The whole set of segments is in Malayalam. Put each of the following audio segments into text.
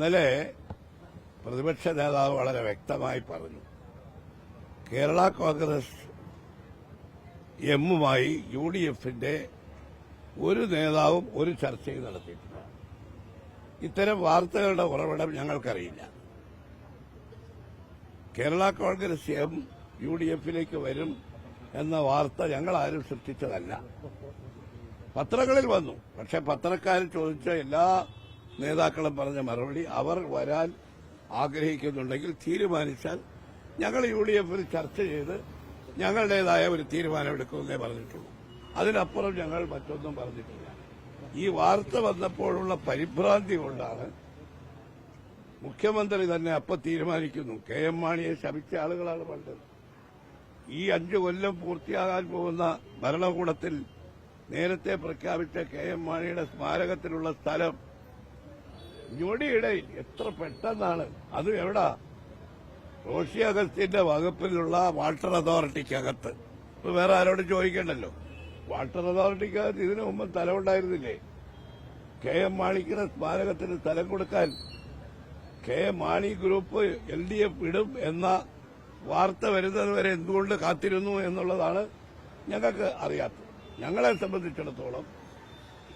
ഇന്നലെ പ്രതിപക്ഷ നേതാവ് വളരെ വ്യക്തമായി പറഞ്ഞു. കേരള കോൺഗ്രസ് എമ്മുമായി യു ഡി എഫിന്റെ ഒരു നേതാവും ഒരു ചർച്ചയും നടത്തിയിട്ടില്ല. ഇത്തരം വാർത്തകളുടെ ഉറവിടം ഞങ്ങൾക്കറിയില്ല. Kerala Congress M U D എഫിലേക്ക് വരും എന്ന വാർത്ത ഞങ്ങൾ ആരും സൃഷ്ടിച്ചതല്ല. പത്രങ്ങളിൽ വന്നു. പക്ഷെ പത്രക്കാർ ചോദിച്ച എല്ലാ നേതാക്കളും പറഞ്ഞ മറുപടി അവർ വരാൻ ആഗ്രഹിക്കുന്നുണ്ടെങ്കിൽ തീരുമാനിച്ചാൽ ഞങ്ങൾ യു ഡി എഫിൽ ചർച്ച ചെയ്ത് ഞങ്ങളുടേതായ ഒരു തീരുമാനമെടുക്കുമെന്നേ പറഞ്ഞിട്ടുള്ളൂ. അതിനപ്പുറം ഞങ്ങൾ മറ്റൊന്നും പറഞ്ഞിട്ടില്ല. ഈ വാർത്ത വന്നപ്പോഴുള്ള പരിഭ്രാന്തി കൊണ്ടാണ് മുഖ്യമന്ത്രി തന്നെ അപ്പൊ തീരുമാനിക്കുന്നു. കെ എം മാണിയെ ശപിച്ച ആളുകളാണ് പണ്ട്. ഈ അഞ്ചു കൊല്ലം പൂർത്തിയാകാൻ പോകുന്ന ഭരണകൂടത്തിൽ നേരത്തെ പ്രഖ്യാപിച്ച കെ എം മാണിയുടെ സ്മാരകത്തിലുള്ള സ്ഥലം ഞൊടിയിടയിൽ എത്ര പെട്ടെന്നാണ്. അത് എവിടാ? റോഷി അഗസ്റ്റിന്റെ വകുപ്പിലുള്ള വാട്ടർ അതോറിറ്റിക്കകത്ത്. ഇപ്പൊ വേറെ ആരോട് ചോദിക്കണ്ടല്ലോ. വാട്ടർ അതോറിറ്റിക്കകത്ത് ഇതിനു മുമ്പ് സ്ഥലം ഉണ്ടായിരുന്നില്ലേ കെ എം മാണിക്കിന് സ്മാരകത്തിന് സ്ഥലം കൊടുക്കാൻ K Mani group L D F ഇടും എന്ന വാർത്ത വരുന്നത് വരെ എന്തുകൊണ്ട് കാത്തിരുന്നു എന്നുള്ളതാണ് ഞങ്ങൾക്ക് അറിയാത്തത്. ഞങ്ങളെ സംബന്ധിച്ചിടത്തോളം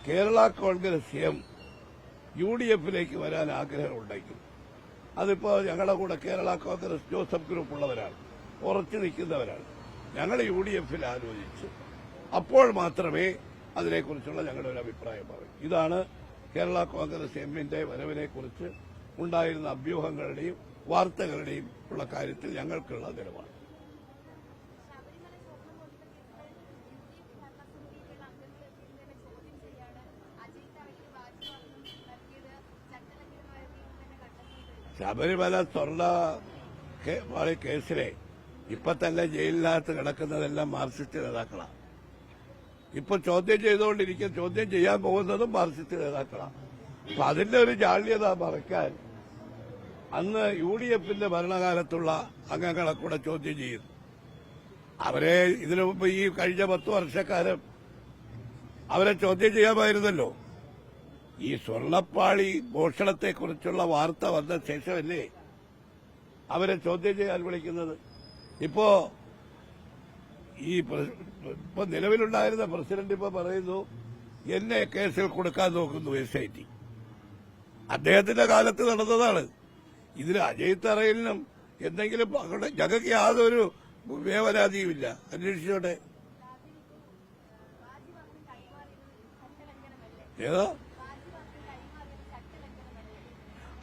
Kerala Congress M U D എഫിലേക്ക് വരാൻ ആഗ്രഹം ഉണ്ടെങ്കിൽ അതിപ്പോ ഞങ്ങളുടെ കൂടെ കേരള കോൺഗ്രസ് ജോസഫ് ഗ്രൂപ്പ് ഉള്ളവരാണ് ഉറച്ചു നിൽക്കുന്നവരാണ്. ഞങ്ങൾ യു ഡി എഫിൽ ആലോചിച്ച്. അപ്പോൾ മാത്രമേ അതിനെക്കുറിച്ചുള്ള ഞങ്ങളുടെ ഒരു അഭിപ്രായം പറയൂ. ഇതാണ് കേരള കോൺഗ്രസ് എമ്മിന്റെ വരവിനെക്കുറിച്ച് ഉണ്ടായിരുന്ന അഭ്യൂഹങ്ങളുടെയും വാർത്തകളുടെയും ഉള്ള കാര്യത്തിൽ ഞങ്ങൾക്കുള്ള നിലപാട് ശബരിമല സ്വർണ മോഷണ കേസിലെ യു ഡി എഫ് ഭരണസമിതികൾ അംഗങ്ങൾ എത്തിയതിന്റെ ചോദ്യം ചെയ്യാൻ അജയ് തറയിൽ വാജിമാർക്കും നൽകിയത് ചട്ടലംഘനമായിരുന്നു തന്നെ കണ്ടെത്തിയിട്ടുണ്ട് ശബരിമല സ്വർണ കേസിലെ ഇപ്പൊ തന്നെ ജയിലിനകത്ത് കിടക്കുന്നതെല്ലാം മാർക്സിസ്റ്റ് നേതാക്കളാണ് ഇപ്പൊ ചോദ്യം ചെയ്തുകൊണ്ടിരിക്കുന്ന ചോദ്യം ചെയ്യാൻ പോകുന്നതും മാർക്സിസ്റ്റ് നേതാക്കളാണ് അപ്പൊ അതിന്റെ ഒരു ജാള്യത മറക്കാൻ അന്ന് യു ഡി എഫിന്റെ ഭരണകാലത്തുള്ള അംഗങ്ങളെ കൂടെ ചോദ്യം ചെയ്യുന്നു അവരെ ഇതിനു മുമ്പ് ഈ കഴിഞ്ഞ പത്ത് വർഷക്കാലം അവരെ ചോദ്യം ചെയ്യാമായിരുന്നല്ലോ. ഈ സ്വർണപ്പാളി മോഷണത്തെക്കുറിച്ചുള്ള വാർത്ത വന്ന ശേഷമല്ലേ അവരെ ചോദ്യം ചെയ്യാൻ വിളിക്കുന്നത്? ഇപ്പോ ഈ ഇപ്പൊ നിലവിലുണ്ടായിരുന്ന പ്രസിഡന്റ് ഇപ്പൊ പറയുന്നു എന്നെ കേസിൽ കൊടുക്കാൻ നോക്കുന്നു എസ് ഐ ടി അദ്ദേഹത്തിന്റെ കാലത്ത് നടന്നതാണ്. ഇതിൽ അജയ് തറയിലിനും എന്തെങ്കിലും ഞങ്ങൾക്ക് യാതൊരു വേവരാതിയുമില്ല അന്വേഷിച്ചോട്ടെ. ഏതാ?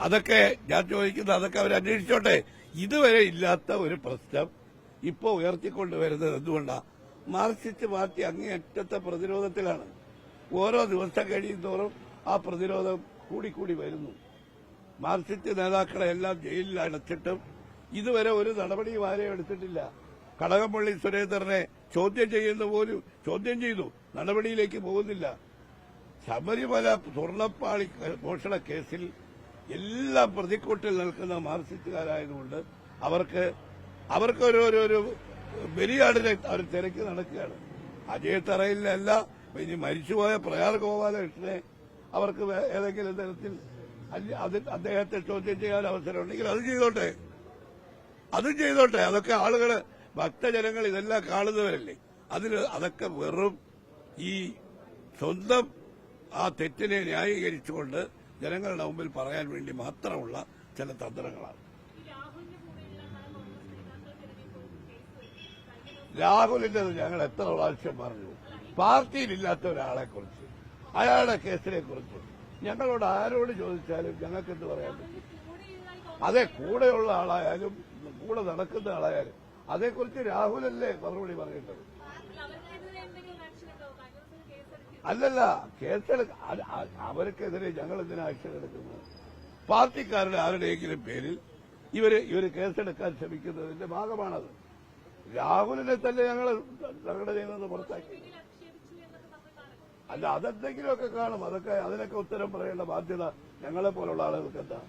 അതൊക്കെ ഞാൻ ചോദിക്കുന്നത് അതൊക്കെ അവർ അന്വേഷിച്ചോട്ടെ. ഇതുവരെ ഇല്ലാത്ത ഒരു പ്രശ്നം ഇപ്പോ ഉയർത്തിക്കൊണ്ടുവരുന്നത് എന്തുകൊണ്ടാ? മാർക്സിസ്റ്റ് പാർട്ടി അങ്ങേയറ്റത്തെ പ്രതിരോധത്തിലാണ്. ഓരോ ദിവസം കഴിയുന്തോറും ആ പ്രതിരോധം കൂടിക്കൂടി വരുന്നു. മാർക്സിസ്റ്റ് നേതാക്കളെ എല്ലാം ജയിലിൽ അടച്ചിട്ടും ഇതുവരെ ഒരു നടപടിയും ആരെയും എടുത്തിട്ടില്ല. കടകംപള്ളി സുരേന്ദ്രനെ ചോദ്യം ചെയ്യുന്ന പോലും ചോദ്യം ചെയ്തു. നടപടിയിലേക്ക് പോകുന്നില്ല. ശബരിമല സ്വർണപ്പാളി മോഷണ കേസിൽ എല്ലാം പ്രതിക്കൂട്ടിൽ നിൽക്കുന്ന മാർസിസ്റ്റുകാരായതുകൊണ്ട് അവർക്ക് അവർക്ക് ഒരു ഒരു ബലിയാടിനെ അവർ തിരക്കി നടക്കുകയാണ്. അജയ് തറയിലല്ല ഇനി മരിച്ചുപോയ പ്രയാർ ഗോപാലകൃഷ്ണനെ അവർക്ക് ഏതെങ്കിലും തരത്തിൽ അദ്ദേഹത്തെ ചോദ്യം ചെയ്യാൻ അവസരമുണ്ടെങ്കിൽ അത് ചെയ്തോട്ടെ. അതും ചെയ്തോട്ടെ. അതൊക്കെ ആളുകൾ ഭക്തജനങ്ങൾ ഇതെല്ലാം കാണുന്നവരല്ലേ? അതിൽ അതൊക്കെ വെറും ഈ സ്വന്തം ആ തെറ്റിനെ ന്യായീകരിച്ചുകൊണ്ട് ജനങ്ങളുടെ മുമ്പിൽ പറയാൻ വേണ്ടി മാത്രമുള്ള ചില തന്ത്രങ്ങളാണ്. രാഹുലിന്റെ ഞങ്ങൾ എത്ര പ്രാവശ്യം പറഞ്ഞു പാർട്ടിയിലില്ലാത്ത ഒരാളെ കുറിച്ച് അയാളുടെ കേസിനെ കുറിച്ച്. ഞങ്ങളോട് ആരോട് ചോദിച്ചാലും ഞങ്ങൾക്ക് എന്ത് പറയാൻ പറ്റും? അതെ കൂടെയുള്ള ആളായാലും കൂടെ നടക്കുന്ന ആളായാലും അതേക്കുറിച്ച് രാഹുലല്ലേ മറുപടി പറയേണ്ടത് അവർക്കെതിരെ എന്തെങ്കിലും ആക്ഷൻ ഉണ്ടോ കഴിഞ്ഞ ദിവസം കേസെടുക്കും അല്ലല്ല കേസെടുക്ക അവർക്കെതിരെ ഞങ്ങൾ എന്തിനാ ആക്ഷൻ എടുക്കുന്നത്? പാർട്ടിക്കാരുടെ ആരുടെയെങ്കിലും പേരിൽ ഇവർ ഇവർ കേസെടുക്കാൻ ശ്രമിക്കുന്നതിന്റെ ഭാഗമാണത്. രാഹുലിനെ തന്നെ ഞങ്ങൾ തകട ചെയ്യുന്നത് പുറത്താക്കി. അല്ല അതെന്തെങ്കിലുമൊക്കെ കാണും. അതൊക്കെ അതിനൊക്കെ ഉത്തരം പറയേണ്ട ബാധ്യത ഞങ്ങളെ പോലുള്ള ആളുകൾക്ക് എന്താ